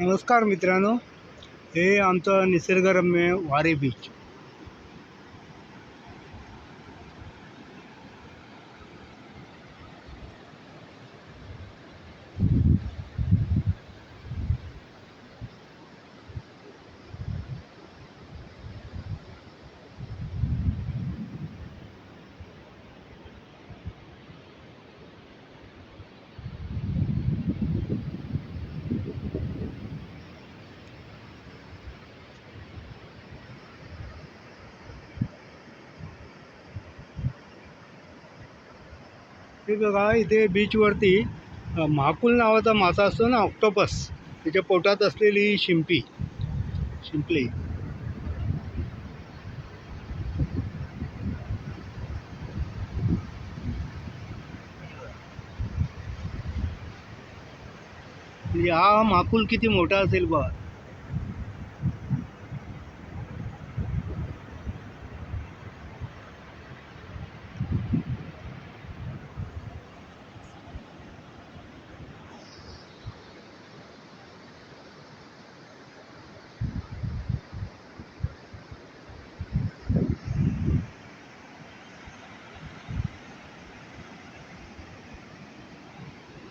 नमस्कार मित्रांनो हे आमचं निसर्गरम्य वारे बीच हे बघा इथे बीचवरती महाकुल नावाचा मासा असतो ना ऑक्टोपस त्याच्या पोटात असलेली शिंपी. शिंपली. हा महाकुल किती मोठा असेल बघा.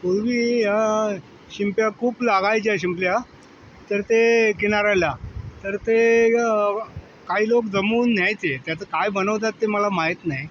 पूर्वी ह्या शिंप्या खूप लागायच्या शिंपल्या. तर ते किनाऱ्याला. तर ते काही लोक जमवून न्यायचे. त्याचं काय बनवतात ते मला माहीत नाही.